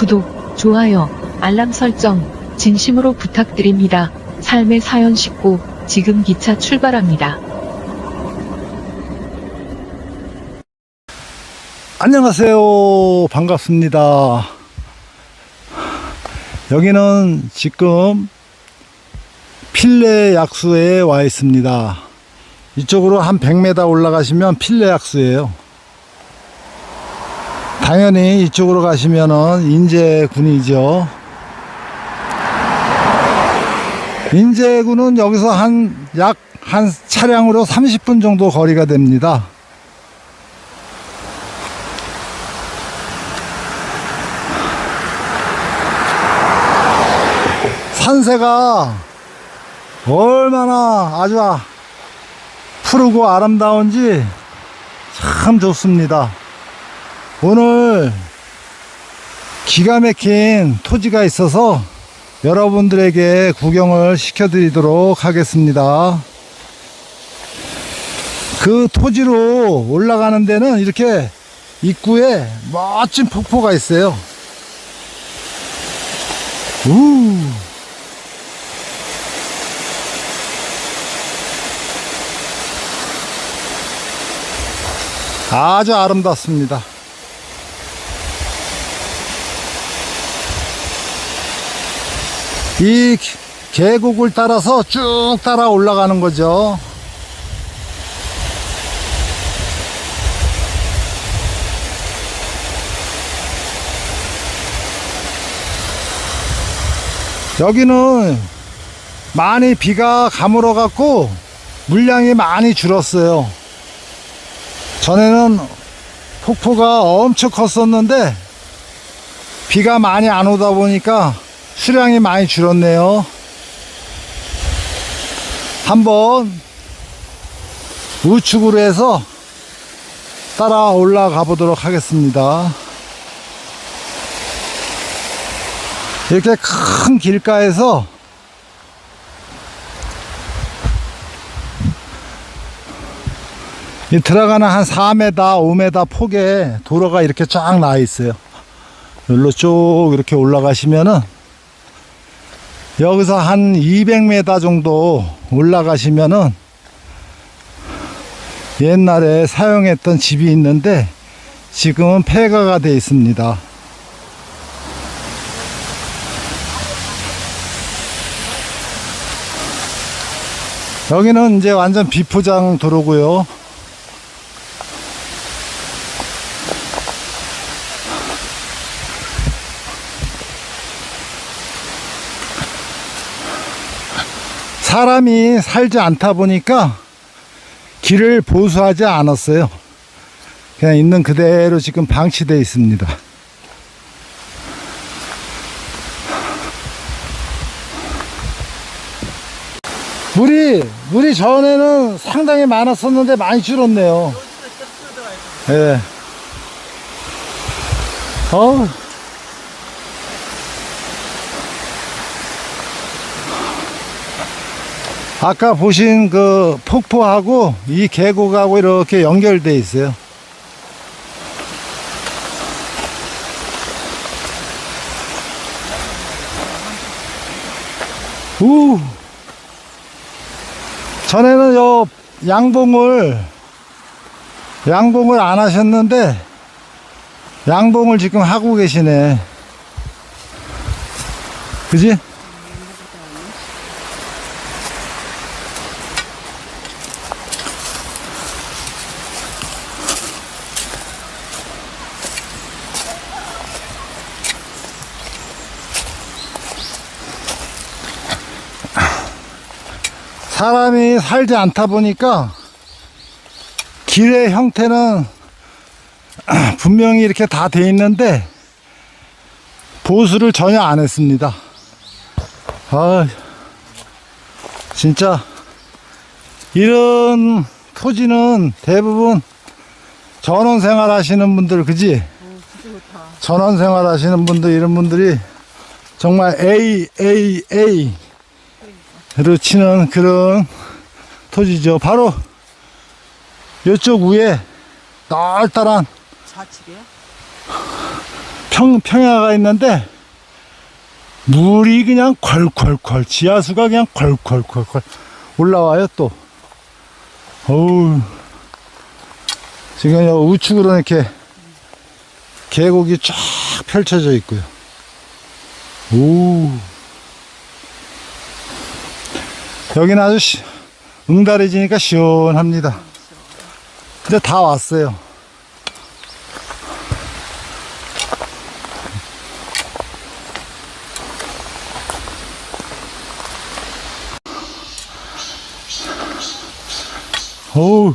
구독, 좋아요, 알람 설정, 진심으로 부탁드립니다. 삶의 사연 싣고 지금 기차 출발합니다. 안녕하세요. 반갑습니다. 여기는 지금 필레 약수에 와 있습니다. 이쪽으로 한 100m 올라가시면 필레 약수예요. 당연히 이쪽으로 가시면은 인제군이죠. 인제군은 여기서 한약한 차량으로 30분 정도 거리가 됩니다. 산세가 얼마나 아주 푸르고 아름다운지 참 좋습니다. 오늘 기가 막힌 토지가 있어서 여러분들에게 구경을 시켜드리도록 하겠습니다. 그 토지로 올라가는 데는 이렇게 입구에 멋진 폭포가 있어요. 우. 아주 아름답습니다. 이 계곡을 따라서 쭉 따라 올라가는 거죠. 여기는 많이 비가 가물어 갖고 물량이 많이 줄었어요. 전에는 폭포가 엄청 컸었는데 비가 많이 안 오다 보니까 수량이 많이 줄었네요. 한번 우측으로 해서 따라 올라가 보도록 하겠습니다. 이렇게 큰 길가에서 이 들어가는 한 4m, 5m 폭의 도로가 이렇게 쫙 나 있어요. 여기로 쭉 이렇게 올라가시면은 여기서 한 200m 정도 올라가시면은 옛날에 사용했던 집이 있는데 지금은 폐가가 되어 있습니다. 여기는 이제 완전 비포장 도로고요. 사람이 살지 않다 보니까 길을 보수하지 않았어요. 그냥 있는 그대로 지금 방치되어 있습니다. 물이, 물이 전에는 상당히 많았었는데 많이 줄었네요. 예. 어 아까 보신 그 폭포하고 이 계곡하고 이렇게 연결돼 있어요. 우 전에는 요 양봉을 양봉을 안 하셨는데 양봉을 지금 하고 계시네. 그지? 살지 않다 보니까 길의 형태는 분명히 이렇게 다 돼 있는데 보수를 전혀 안 했습니다. 아, 진짜 이런 토지는 대부분 전원 생활 하시는 분들 그지? 전원 생활 하시는 분들 이런 분들이 정말 A A A 로 치는 그런 토지죠. 바로 이쪽 위에 널따란 좌측이요? 평, 평야가 있는데 물이 그냥 콸콸콸 지하수가 그냥 콸콸콸콸 올라와요 또 어우 지금 여 우측으로 이렇게 계곡이 쫙 펼쳐져 있고요 오 여기는 아주 시, 응달해지니까 시원합니다 이제 다 왔어요 어우.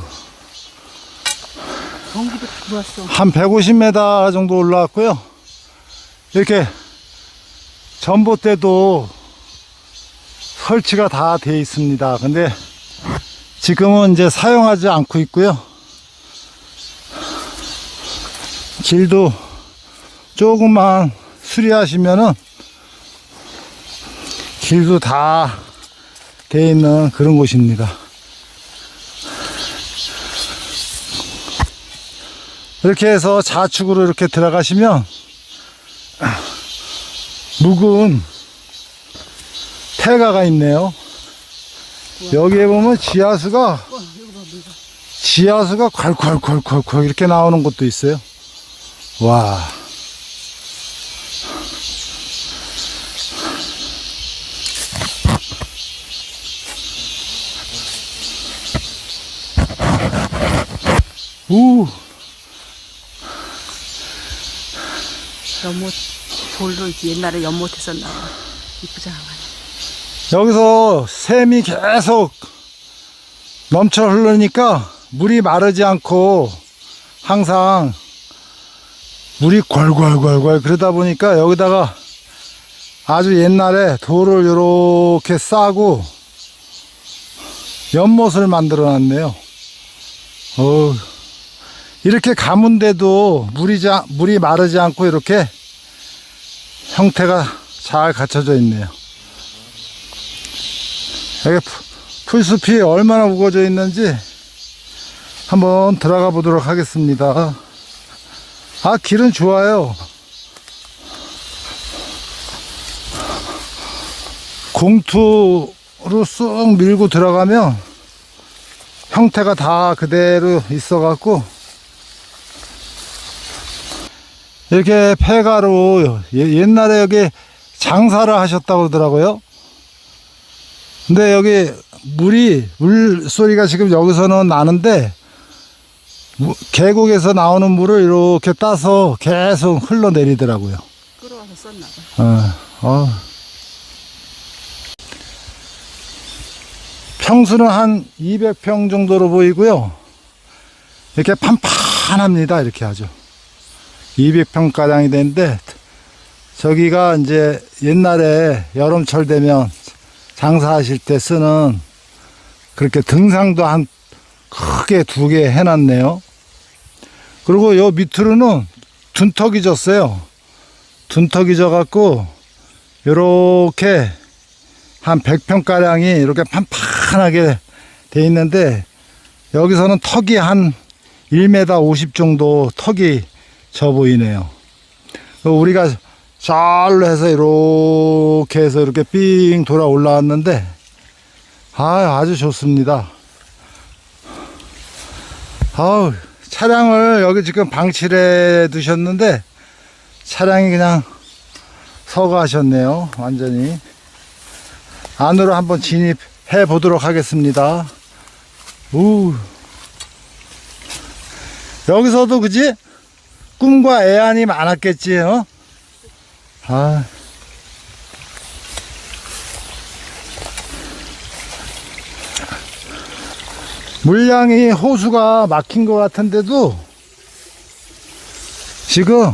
한 150m 정도 올라왔고요. 이렇게 전봇대도 설치가 다 돼 있습니다. 근데 지금은 이제 사용하지 않고 있고요. 길도 조금만 수리하시면은 길도 다 돼 있는 그런 곳입니다. 이렇게 해서 좌측으로 이렇게 들어가시면 묵은 폐가가 있네요. 여기에 보면 지하수가 지하수가 콸콸콸콸콸 이렇게 나오는 곳도 있어요. 와. 우. 연못 돌로 옛날에 연못 했었나 봐. 이쁘장하네. 여기서 샘이 계속 넘쳐 흐르니까 물이 마르지 않고 항상 물이 궐궐궐궐 그러다 보니까 여기다가 아주 옛날에 돌을 이렇게 싸고 연못을 만들어 놨네요. 어 이렇게 가문데도 물이, 자, 물이 마르지 않고 이렇게 형태가 잘 갖춰져 있네요. 여기 푸- 풀숲이 얼마나 우거져 있는지 한번 들어가 보도록 하겠습니다. 아, 길은 좋아요. 공투로 쑥 밀고 들어가면 형태가 다 그대로 있어 갖고 이렇게 폐가로 예- 옛날에 여기 장사를 하셨다고 그러더라고요. 근데 여기 물이 물 소리가 지금 여기서는 나는데 무- 계곡에서 나오는 물을 이렇게 따서 계속 흘러내리더라고요. 끌어와서 썼나 봐. 어, 어. 평수는 한 200평 정도로 보이고요. 이렇게 판판합니다. 이렇게 하죠. 200평 가량이 되는데 저기가 이제 옛날에 여름철 되면 장사하실 때 쓰는 그렇게 등상도 한 크게 두 개 해놨네요. 그리고 요 밑으로는 둔턱이 졌어요. 둔턱이 져갖고 요렇게 한 100평가량이 이렇게 판판하게 돼 있는데 여기서는 턱이 한 1m 50 정도 턱이 져 보이네요. 그 우리가 잘로 해서 이렇게 해서 이렇게 삥 돌아 올라왔는데 아 아주 좋습니다. 아우 차량을 여기 지금 방치해 두셨는데 차량이 그냥 서거하셨네요. 완전히. 안으로 한번 진입해 보도록 하겠습니다. 우. 여기서도 그지? 꿈과 애안이 많았겠지, 어? 아. 물량이 호수가 막힌 것 같은데도 지금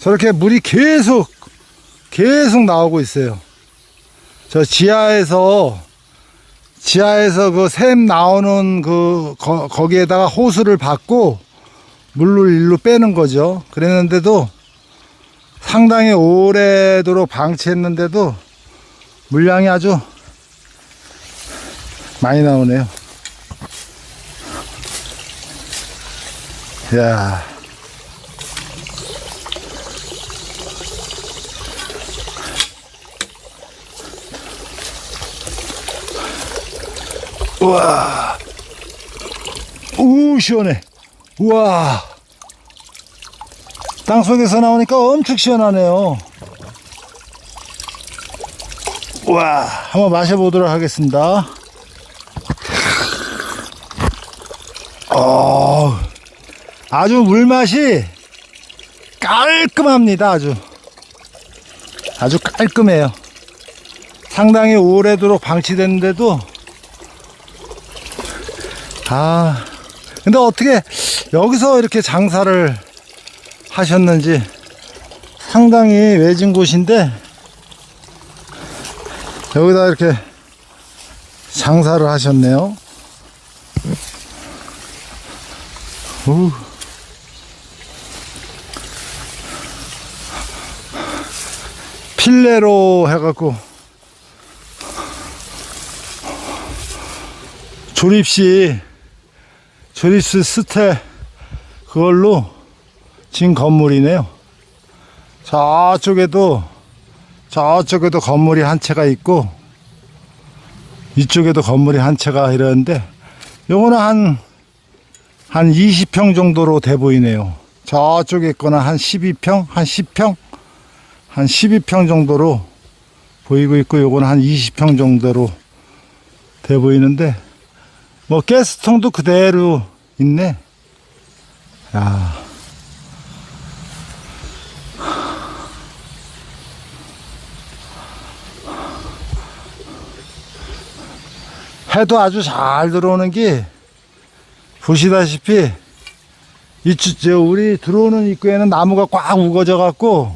저렇게 물이 계속 계속 나오고 있어요. 저 지하에서 지하에서 그 샘 나오는 그 거, 거기에다가 호수를 받고 물을 일로 빼는 거죠. 그랬는데도 상당히 오래도록 방치했는데도 물량이 아주 많이 나오네요. 야. 우와. 우 시원해. 우와. 땅 속에서 나오니까 엄청 시원하네요. 우와. 한번 마셔보도록 하겠습니다. 어, 아주 물맛이 깔끔합니다. 아주. 아주 깔끔해요. 상당히 오래도록 방치됐는데도 아 근데 어떻게 여기서 이렇게 장사를 하셨는지 상당히 외진 곳인데 여기다 이렇게 장사를 하셨네요. 우. 필레로 해갖고 조립시 조립스 스테 그걸로 진 건물이네요. 저쪽에도 저쪽에도 건물이 한 채가 있고 이쪽에도 건물이 한 채가 이러는데 요거는 한, 한 20평 정도로 돼 보이네요. 저쪽에 있거나 한 12평, 한 10평, 한 12평 정도로 보이고 있고 요거는 한 20평 정도로 돼 보이는데 뭐 가스통도 그대로 있네. 야. 해도 아주 잘 들어오는 게 보시다시피 저 우리 들어오는 입구에는 나무가 꽉 우거져 갖고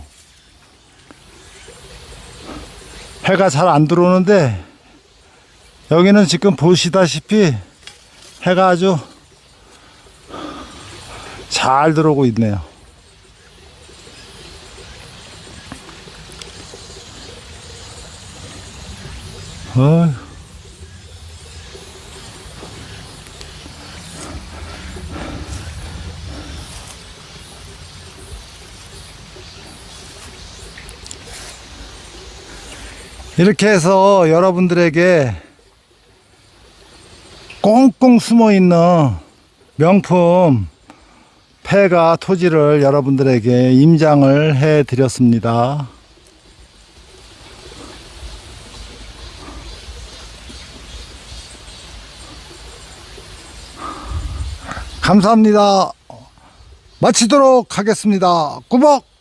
해가 잘 안 들어오는데 여기는 지금 보시다시피 해가 아주 잘 들어오고 있네요. 어휴. 이렇게 해서 여러분들에게 꽁꽁 숨어 있는 명품 폐가 토지를 여러분들에게 임장을 해 드렸습니다. 감사합니다. 마치도록 하겠습니다. 꾸벅!